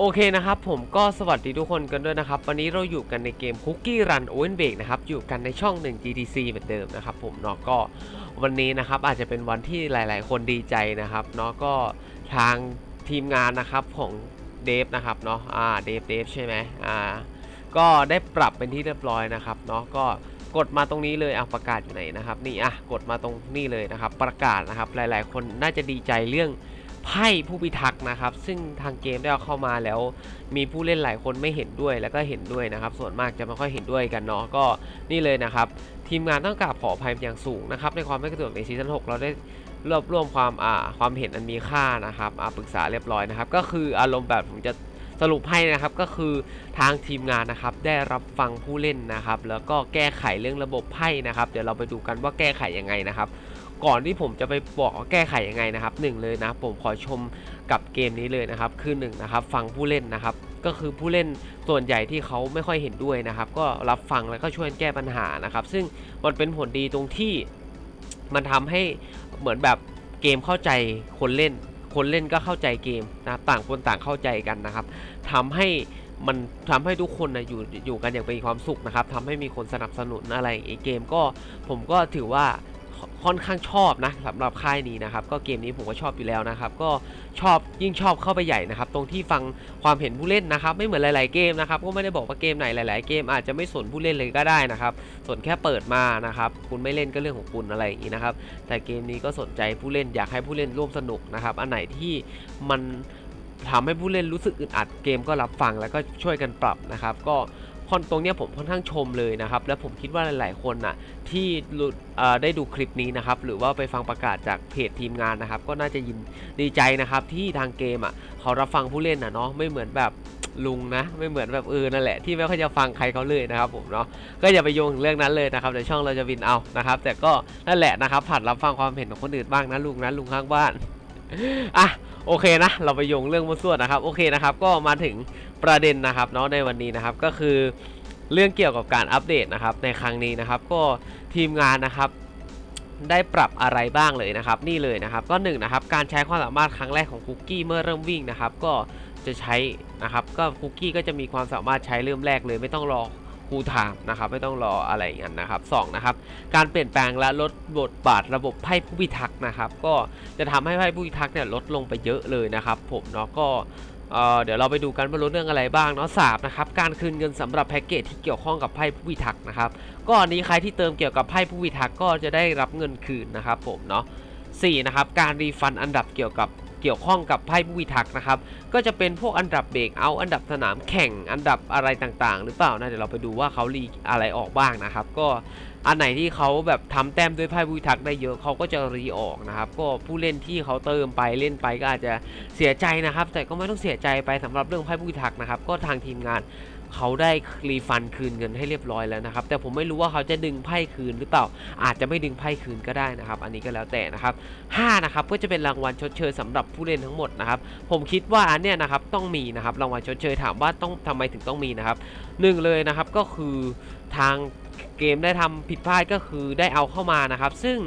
โอเคนะครับผมก็สวัสดีทุกคนกันด้วยนะครับ วันนี้เราอยู่กันในเกม Cookie Run Owen Break นะครับ อยู่กันในช่อง 1 GTC เหมือนเดิมนะครับผมเนาะก็วันนี้นะครับอาจจะเป็นวันที่หลาย ๆ คนดีใจนะครับเนาะก็ทางทีมงานนะครับของเดฟนะครับเนาะอ่าเดฟเดฟใช่ไหมอ่าก็ได้ปรับเป็นที่เรียบร้อยนะครับเนาะก็กดมาตรงนี้เลยอะประกาศอยู่ไหนนะครับนี่อะกดมาตรงนี่เลยนะครับประกาศนะครับหลาย ๆ คนน่าจะดีใจเรื่อง ไพ่ผู้พิทักษ์นะครับ ซึ่งทางเกมได้เอาเข้ามาแล้วมีผู้เล่นหลายคนไม่เห็นด้วยแล้วก็เห็นด้วยนะครับ ส่วนมากจะไม่ค่อยเห็นด้วยกันเนาะก็นี่เลยนะครับ ทีมงานต้องกราบขออภัยอย่างสูงนะครับ ในความไม่กระตุ้นในซีซั่น6เราได้รวบรวมความอ่าความเห็นอันมีค่านะครับอ่าปรึกษาเรียบร้อยนะครับ ก็คืออารมณ์แบบผมจะสรุปให้นะครับก็คือทางทีมงานนะครับได้รับฟังผู้เล่นนะครับ แล้วก็แก้ไขเรื่องระบบไพ่นะครับ เดี๋ยวเราไปดูกันว่าแก้ไขยังไงนะครับ ก่อนที่ผมจะไปบอกว่าแก้ไขยังไงนะครับหนึ่งเลยนะผมขอชมกับเกมนี้เลยนะครับ คือหนึ่งนะครับฟังผู้เล่นนะครับ ก็คือผู้เล่นส่วนใหญ่ที่เขาไม่ค่อยเห็นด้วยนะครับ ก็รับฟังแล้วก็ช่วยแก้ปัญหานะครับ ซึ่งมันเป็นผลดีตรงที่มันทำให้เหมือนแบบเกมเข้าใจคนเล่น คนเล่นก็เข้าใจเกมนะต่างคนต่างเข้าใจกันนะครับทำให้มันทำให้ทุกคนนะอยู่อยู่กันอย่างมีความสุขนะครับทำให้มีคนสนับสนุนอะไรอีกเกมก็ผมก็ถือว่า ค่อนข้างชอบนะสำหรับค่ายนี้นะครับก็เกมนี้ผมก็ชอบอยู่แล้วนะครับ ก็ชอบยิ่งชอบเข้าไปใหญ่นะครับ ตรงที่ฟังความเห็นผู้เล่นนะครับ ไม่เหมือนหลาย ๆ เกมนะครับก็ไม่ได้บอกว่าเกมไหนหลาย ๆ เกมอาจจะไม่สนผู้เล่นเลยก็ได้นะครับสนแค่เปิดมานะครับ คุณไม่เล่นก็เรื่องของคุณอะไรอย่างนี้นะครับ แต่เกมนี้ก็สนใจผู้เล่นอยากให้ผู้เล่นร่วมสนุกนะครับ อันไหนที่มันทำให้ผู้เล่นรู้สึกอึดอัดเกมก็รับฟังแล้วก็ช่วยกันปรับนะครับ ก็ คอนตรงเนี้ยผมค่อนข้างชมเลยนะครับ และผมคิดว่าหลาย ๆ คนน่ะที่ได้ดูคลิปนี้นะครับ หรือว่าไปฟังประกาศจากเพจทีมงานนะครับ ก็น่าจะยินดีใจนะครับ ที่ทางเกมอะเขารับฟังผู้เล่นอะเนาะไม่เหมือนแบบลุงนะไม่เหมือนแบบเออนั่นแหละที่ไม่ค่อยจะฟังใครเขาเลยนะครับผมเนาะก็อย่าไปโยงถึงเรื่องนั้นเลยนะครับเดี๋ยวช่องเราจะวินเอานะครับ แต่ก็นั่นแหละนะครับผัดรับฟังความเห็นของคนอื่นบ้างนะลุงนะลุงข้างบ้านอะโอเคนะ เราไปโยงเรื่องมั่วซั่วนะครับ โอเคนะครับ ก็มาถึง ประเด็นนะครับเนาะในวันนี้นะครับก็คือเรื่องเกี่ยวกับการอัปเดตนะครับในครั้งนี้นะครับก็ทีมงานนะครับได้ปรับอะไรบ้างเลยนะครับ นี่เลยนะครับก็หนึ่งนะครับการใช้ความสามารถครั้งแรกของคุกกี้เมื่อเริ่มวิ่งนะครับ ก็จะใช้นะครับก็คุกกี้ก็จะมีความสามารถใช้เริ่มแรกเลยไม่ต้องรอครูถามนะครับไม่ต้องรออะไรอย่างนั้นนะครับสองนะครับการเปลี่ยนแปลงและลดบทบาทระบบไพ่ผู้พิทักษ์นะครับ ก็จะทำให้ไพ่ผู้พิทักษ์เนี่ยลดลงไปเยอะเลยนะครับ ผมเนาะก็ เเดี๋ยวเราไปดูกันว่ารู้เรื่องอะไรบ้างเนาะสามนะครับการคืนเงินสำหรับแพ็กเกจที่เกี่ยวข้องกับไพ่ผู้พิทักษ์นะครับก็อันนี้ใครที่เติมเกี่ยวกับไพ่ผู้พิทักษ์ก็จะได้รับเงินคืนนะครับผมเนาะสี่นะครับการรีฟันอันดับเกี่ยวกับ เกี่ยวข้องกับไพ่ผู้พิทักษ์นะครับ ก็จะเป็นพวกอันดับเบรกเอาอันดับสนามแข่งอันดับอะไรต่างๆ หรือเปล่านะเดี๋ยวเราไปดูว่าเขารีอะไรออกบ้างนะครับ ก็อันไหนที่เขาแบบทำแต้มด้วยไพ่ผู้พิทักษ์ได้เยอะเขาก็จะรีออกนะครับ ก็ผู้เล่นที่เขาเติมไปเล่นไปก็อาจจะเสียใจนะครับ แต่ก็ไม่ต้องเสียใจไปสำหรับเรื่องไพ่ผู้พิทักษ์นะครับ ก็ทางทีมงาน เขาได้รีฟันคืนเงินให้เรียบร้อยแล้วนะครับ แต่ผมไม่รู้ว่าเขาจะดึงไพ่คืนหรือเปล่า อาจจะไม่ดึงไพ่คืนก็ได้นะครับ อันนี้ก็แล้วแต่นะครับ5นะครับก็จะเป็นรางวัลชดเชยสำหรับผู้เล่นทั้งหมดนะครับ ผมคิดว่าอันเนี้ยนะครับต้องมีนะครับรางวัลชดเชยถามว่าต้องทำไมถึงต้องมีนะครับหนึ่งเลยนะครับก็คือทางเกมได้ทำผิดพลาดก็คือได้เอาเข้ามานะครับ ซึ่ง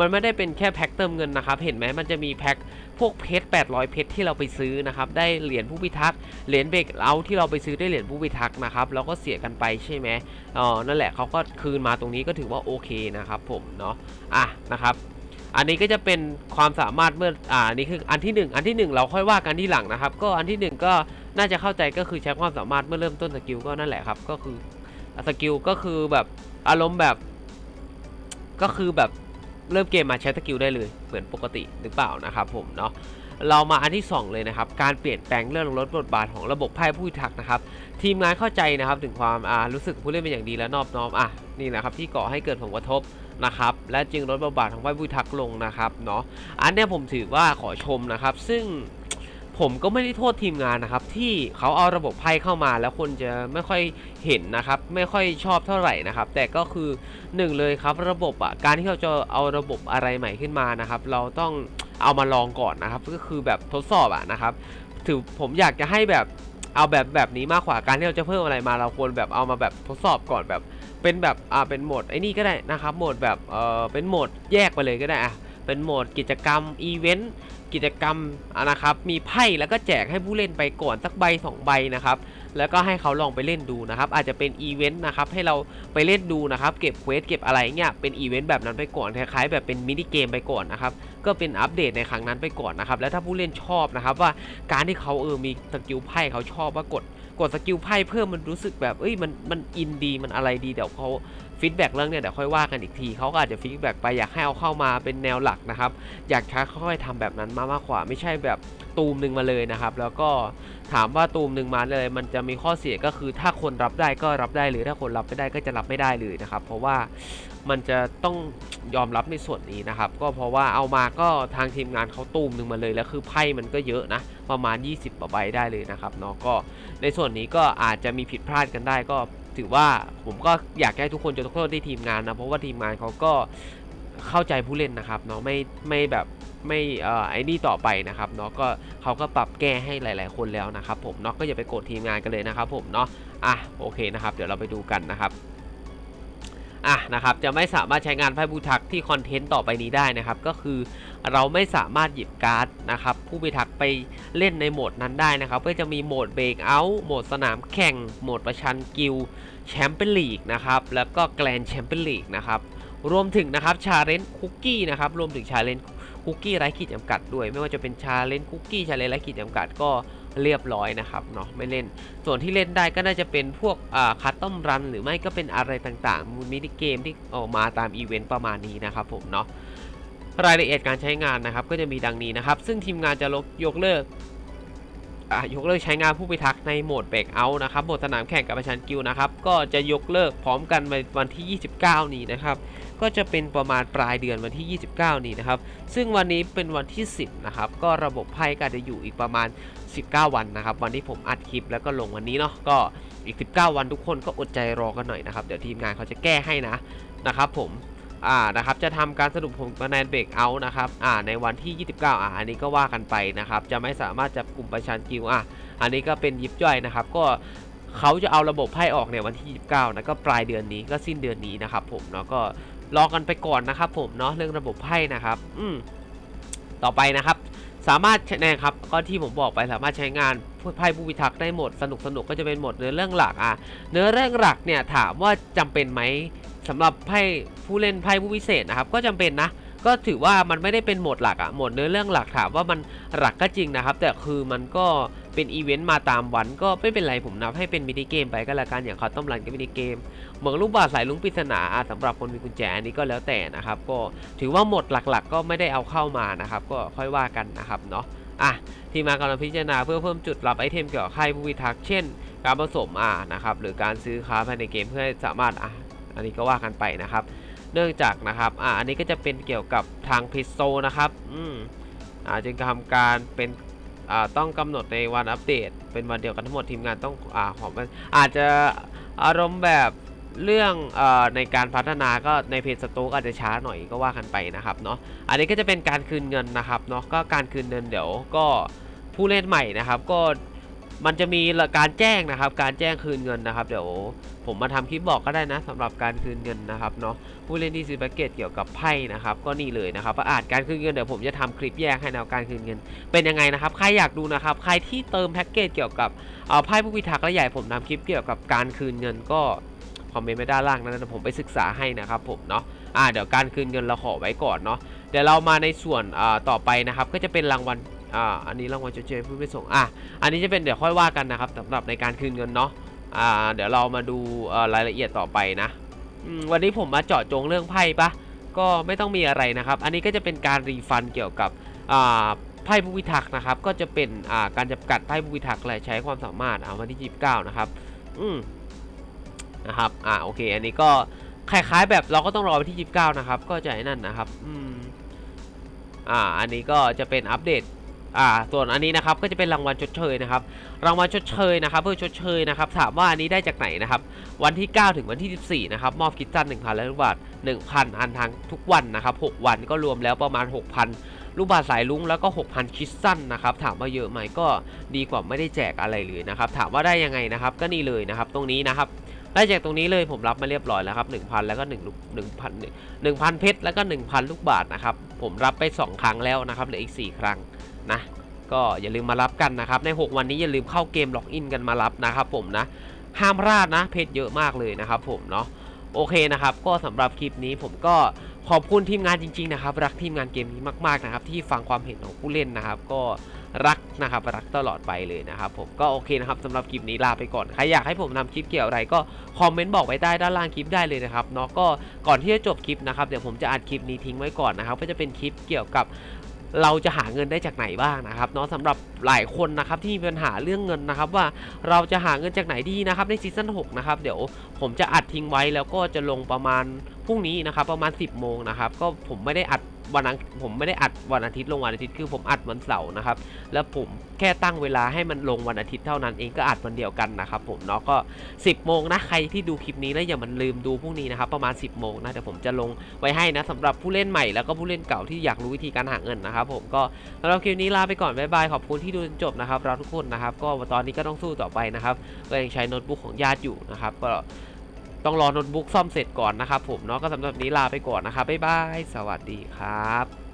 มันไม่ได้เป็นแค่แพ็คเติมเงินนะครับ เห็นไหมมันจะมีแพ็คพวกเพชร 800 เพชรที่เราไปซื้อนะครับ ได้เหรียญผู้พิทักษ์ เหรียญเบรกเอาที่เราไปซื้อได้เหรียญผู้พิทักษ์นะครับแล้วก็เสียกันไปใช่ไหมอ๋อนั่นแหละเขาก็คืนมาตรงนี้ก็ถือว่าโอเคนะครับผมเนาะ อะนะครับอันนี้ก็จะเป็นความสามารถเมื่อ อ่าอันนี่คืออันที่หนึ่งอันที่หนึ่งเราค่อยว่ากันที่หลังนะครับ ก็อันที่หนึ่งก็น่าจะเข้าใจก็คือใช้ความสามารถเมื่อเริ่มต้นสกิลก็นั่นแหละครับ ก็คือสกิลก็คือแบบอารมณ์แบบ ก็คือแบบ เริ่มเกมมาใช้สกิลได้เลยเหมือนปกติหรือเปล่านะครับผมเนาะเรามาอันที่ 2 เลยนะครับการเปลี่ยนแปลงเรื่องลดบทบาทของระบบไพ่ผู้ทักษ์นะครับทีมงานเข้าใจนะครับถึงความอ่ารู้สึกผู้เล่นเป็นอย่างดีและนอบน้อมอะนี่แหละครับที่ก่อให้เกิดผลกระทบนะครับและจึงลดบทบาทของไพ่ผู้ทักษ์ลงนะครับเนาะอันนี้ผมถือว่าขอชมนะครับ ซึ่ง ผมก็ไม่ได้โทษทีมงานนะครับ ที่เขาเอาระบบไพ่เข้ามาแล้วคนจะไม่ค่อยเห็นนะครับ ไม่ค่อยชอบเท่าไหร่นะครับ แต่ก็คือหนึ่งเลยครับ ระบบอะการที่เราจะเอาระบบอะไรใหม่ขึ้นมานะครับ เราต้องเอามาลองก่อนนะครับ ก็คือแบบทดสอบอะนะครับ ถือผมอยากจะให้แบบเอาแบบแบบนี้มากกว่าการที่เราจะเพิ่มอะไรมาเราควรแบบเอามาแบบทดสอบก่อนแบบเป็นแบบอ่าเป็นโหมดไอ้นี่ก็ได้นะครับโหมดแบบเออเป็นโหมดแยกไปเลยก็ได้อะ เป็นโหมดกิจกรรมอีเวนต์กิจกรรมนะครับมีไพ่แล้วก็แจกให้ผู้เล่นไปก่อนสักใบสองใบนะครับแล้วก็ให้เขาลองไปเล่นดูนะครับอาจจะเป็นอีเวนต์นะครับให้เราไปเล่นดูนะครับเก็บเควสเก็บอะไรเงี้ยเป็นอีเวนต์แบบนั้นไปก่อนคล้ายๆแบบเป็นมินิเกมไปก่อนนะครับก็เป็นอัปเดตในครั้งนั้นไปก่อนนะครับแล้วถ้าผู้เล่นชอบนะครับว่าการที่เขาเออมีสกิลไพ่เขาชอบว่ากด กดสกิลไพ่เพิ่มมันรู้สึกแบบเอ้ยมันมันอินดีมันอะไรดีเดี๋ยวเขาฟีดแบ็กเรื่องเนี่ยเดี๋ยวค่อยว่ากันอีกทีเขาก็อาจจะฟีดแบ็กไปอยากให้เอาเข้ามาเป็นแนวหลักนะครับ อยากช้าค่อยๆทำแบบนั้นมามากกว่าไม่ใช่แบบตูมหนึ่งมาเลยนะครับ แล้วก็ถามว่าตูมหนึ่งมาเลย มันจะมีข้อเสียก็คือถ้าคนรับได้ก็รับได้หรือถ้าคนรับไม่ได้ก็จะรับไม่ได้เลยนะครับ เพราะว่ามันจะต้องยอมรับในส่วนนี้นะครับ ก็เพราะว่าเอามาก็ทางทีมงานเขาตูมหนึ่งมาเลยแล้วคือไพ่มันก็เยอะนะ ประมาณ 20กว่าใบได้เลยนะครับเนาะก็ในส่วนนี้ก็อาจจะมีผิดพลาดกันได้ก็ถือว่าผมก็อยากให้ทุกคนจะโทษที่ทีมงานนะเพราะว่าทีมงานเขาก็ เข้าใจผู้เล่นนะครับเนาะไม่ไม่แบบไม่เอ่อไอ้นี่ต่อไปนะครับเนาะก็เขาก็ปรับแก้ให้หลาย ๆ คนแล้วนะครับผมเนาะก็อย่าไปโกรธทีมงานกันเลยนะครับผมเนาะอะโอเคนะครับ เดี๋ยวเราไปดูกันนะครับอะนะครับจะไม่สามารถใช้งานไพ่บูทักที่คอนเทนต์ต่อไปนี้ได้นะครับก็คือเราไม่สามารถหยิบการ์ดนะครับผู้พิทักษ์ไปเล่นในโหมดนั้นได้นะครับก็จะมีโหมดเบรกเอาท์โหมดสนามแข่งโหมดประชันกิลแชมเปี้ยนลีกนะครับแล้วก็แกลนแชมเปี้ยนลีกนะครับ รวมถึงนะครับชาเลนจ์คุกกี้นะครับรวมถึงชาเลนจ์คุกกี้ไร้ขีดจำกัดด้วย ไม่ว่าจะเป็นชาเลนจ์คุกกี้ชาเลนจ์ไร้ขีดจำกัดก็เรียบร้อยนะครับเนาะไม่เล่น ส่วนที่เล่นได้ก็น่าจะเป็นพวกคัตตอมรันหรือไม่ก็เป็นอะไรต่างๆมินิเกมที่ออกมาตามอีเวนต์ประมาณนี้นะครับผมเนาะรายละเอียดการใช้งานนะครับก็จะมีดังนี้นะครับ ซึ่งทีมงานจะยกเลิก ยกเลิกใช้งานผู้พิทักษ์ในโหมดเบรกเอาท์นะครับโหมดสนามแข่งกับประชันกิลนะครับ ก็จะยกเลิกพร้อมกันในวันที่ 29 นี้นะครับ ก็จะเป็นประมาณปลายเดือนวันที่ 29 นี้นะครับ ซึ่งวันนี้เป็นวันที่ 10 นะครับ ก็ระบบไพ่ก็จะอยู่อีกประมาณ 19 วันนะครับ วันที่ผมอัดคลิปแล้วก็ลงวันนี้เนาะ ก็อีก 19 วันทุกคนก็อดใจรอกันหน่อยนะครับ เดี๋ยวทีมงานเขาจะแก้ให้นะนะครับผม อ่านะครับจะทำการสรุปผลคะแนนเบรกเอาท์นะครับอ่าในวันที่ 29อ่าอันนี้ก็ว่ากันไปนะครับจะไม่สามารถจับกลุ่มประชันกิวอะอันนี้ก็เป็นยิบย่อยนะครับก็เขาจะเอาระบบไพ่ออกในวันที่ 29นะก็ปลายเดือนนี้ก็สิ้นเดือนนี้นะครับผมเนาะก็รอกันไปก่อนนะครับผมเนาะเรื่องระบบไพ่นะครับอืมต่อไปนะครับสามารถนะครับก็ที่ผมบอกไปสามารถใช้งานไพ่ผู้พิทักษ์ได้หมดสนุกสนุกก็จะเป็นหมดเนื้อเรื่องหลักอะเนื้อเรื่องหลักเนี่ยถามว่าจำเป็นไหม สำหรับไพ่ผู้เล่นไพ่ผู้พิเศษนะครับก็จำเป็นนะก็ถือว่ามันไม่ได้เป็นโหมดหลักอะโหมดเนื้อเรื่องหลักถามว่ามันหลักก็จริงนะครับ แต่คือมันก็เป็นอีเวนต์มาตามวันก็ไม่เป็นไรผมนับให้เป็นมินิเกมไปก็แล้วกันอย่างเขาต้มรันก็มินิเกมเหมืองลูกบาศก์สายลุงปริศนาอะสำหรับคนมีกุญแจอันนี้ก็แล้วแต่นะครับ ก็ถือว่าหมดหลักๆ ก็ไม่ได้เอาเข้ามานะครับ ก็ค่อยว่ากันนะครับเนาะอะทีมากำลังพิจารณาเพื่อเพิ่มจุดรับไอเทมเกี่ยวกับไพ่ผู้พิทักษ์เช่น การผสมอะนะครับหรือการซื้อค้าภายในเกมเพื่อสามารถอะ อันนี้ก็ว่ากันไปนะครับ เนื่องจากนะครับอ่าอันนี้ก็จะเป็นเกี่ยวกับทางพิโซนะครับอืมอ่าจึงทำการเป็นอ่าต้องกำหนดในวันอัปเดต เป็นวันเดียวกันทั้งหมดทีมงานต้องอ่าของมันอาจจะอารมณ์แบบเรื่องอ่ในการพัฒนาก็ในเพจสตูก็อาจจะช้าหน่อยก็ว่ากันไปนะครับเนาะอันนี้ก็จะเป็นการคืนเงินนะครับเนาะก็การคืนเงินเดี๋ยวก็ผู้เล่นใหม่นะครับ ก็ มันจะมีการแจ้งนะครับ การแจ้งคืนเงินนะครับ เดี๋ยวผมมาทำคลิปบอกก็ได้นะสำหรับการคืนเงินนะครับเนาะผู้เล่นที่ซื้อแพ็กเกจเกี่ยวกับไพ่นะครับ ก็นี่เลยนะครับประอาจการคืนเงินเดี๋ยวผมจะทำคลิปแยกให้แนวการคืนเงิน เป็นยังไงนะครับใครอยากดูนะครับใครที่เติมแพ็กเกจเกี่ยวกับเอาไพ่ผู้พิทักษ์และใหญ่ผมทำคลิปเกี่ยวกับการคืนเงินก็คอมเมนต์ไว้ด้านล่างนั้นนะผมไปศึกษาให้นะครับผมเนาะอ่าเดี๋ยวการคืนเงินเราขอไว้ก่อนเนาะเดี๋ยวเรามาในส่วนต่อไปนะครับก็จะเป็นรางวัล อ่าอันนี้รางวัลชดเชยผู้ไม่ส่งอะอันนี้จะเป็นเดี๋ยวค่อยว่ากันนะครับสำหรับในการคืนเงินเนาะอ่าเดี๋ยวเรามาดูรายละเอียดต่อไปนะวันนี้ผมมาเจาะจงเรื่องไพ่ปะก็ไม่ต้องมีอะไรนะครับ อันนี้ก็จะเป็นการรีฟันเกี่ยวกับอ่าไพ่ผู้พิทักษ์นะครับ ก็จะเป็นอ่าการจำกัดไพ่ผู้พิทักษ์และใช้ความสามารถเอาวันที่ 29 นะครับ อืมนะครับ อ่าโอเค อันนี้ก็คล้ายๆแบบเราก็ต้องรอวันที่ 29 นะครับ ก็จะไอ้นั่นนะครับ อืมอ่า อันนี้ก็จะเป็นอัปเดต อ่าส่วนอันนี้นะครับก็จะเป็นรางวัลชดเชยนะครับ รางวัลชดเชยนะครับ เพื่อชดเชยนะครับ ถามว่าอันนี้ได้จากไหนนะครับ วันที่ 9 ถึงวันที่ 14 นะครับ มอบคิดตัน1,000แล้วลูกบาท1,000 อันทางทุกวันนะครับ 6 วันก็รวมแล้วประมาณ 6,000 ลูกบาศก์สายลุ้งแล้วก็ 6,000 คิดสั้นนะครับ ถามว่าเยอะไหมก็ดีกว่าไม่ได้แจกอะไรเลยนะครับ ถามว่าได้ยังไงนะครับ ก็นี่เลยนะครับ ตรงนี้นะครับได้จากตรงนี้เลยผมรับมาเรียบร้อยแล้วครับ1,000 แล้วก็1ลูก1,000 1,000 เพชรแล้วก็ 1,000 ลูกบาทนะครับ ผมรับไป 2 ครั้งแล้วนะครับเหลืออีก 4 ครั้ง นะก็อย่าลืมมารับกันนะครับ ใน 6 วันนี้อย่าลืมเข้าเกมล็อกอินกันมารับนะครับผมนะ ห้ามพลาดนะ เพชรเยอะมากเลยนะครับผมเนาะโอเคนะครับ ก็สำหรับคลิปนี้ผมก็ขอบคุณทีมงานจริง ๆ นะครับ รักทีมงานเกมนี้มากๆนะครับ ที่ฟังความเห็นของผู้เล่นนะครับ ก็รักนะครับรักตลอดไปเลยนะครับ ผมก็โอเคนะครับสำหรับคลิปนี้ลาไปก่อนใครอยากให้ผมทำคลิปเกี่ยวอะไรก็คอมเมนต์บอกไว้ใต้ด้านล่างคลิปได้เลยนะครับเนาะก็ก่อนที่จะจบคลิปนะครับเดี๋ยวผมจะอัดคลิปนี้ทิ้งไว้ก่อนนะครับ ก็จะเป็นคลิปเกี่ยวกับ เราจะหาเงินได้จากไหนบ้างนะครับเนาะสำหรับหลายคนนะครับที่มีปัญหาเรื่องเงินนะครับ ว่าเราจะหาเงินจากไหนดีนะครับในซีซั่น6นะครับเดี๋ยวผมจะอัดทิ้งไว้แล้วก็จะลงประมาณพรุ่งนี้นะครับประมาณ 10โมงนะครับก็ผมไม่ได้อัด วันนั้นผมไม่ได้อัดวันอาทิตย์ลงวันอาทิตย์คือผมอัดวันเสาร์นะครับ แล้วผมแค่ตั้งเวลาให้มันลงวันอาทิตย์เท่านั้นเองก็อัดวันเดียวกันนะครับผมเนาะก็ 10โมงนะใครที่ดูคลิปนี้แล้วอย่ามันลืมดูพรุ่งนี้นะครับประมาณ 10โมงนะเดี๋ยวผมจะลงไว้ให้นะสำหรับผู้เล่นใหม่แล้วก็ผู้เล่นเก่าที่อยากรู้วิธีการหาเงินนะครับผมก็สำหรับคลิปนี้ลาไปก่อนบ๊ายบายขอบคุณที่ดูจนจบนะครับเราทุกคนนะครับก็ตอนนี้ก็ต้องสู้ต่อไปนะครับก็ยังใช้โน้ตบุ๊กของญาติอยู่นะครับก็ ต้องรอโน้ตบุ๊กซ่อมเสร็จก่อนนะครับผมเนาะก็สำหรับนี้ลาไปก่อนนะครับบ๊ายบายสวัสดีครับ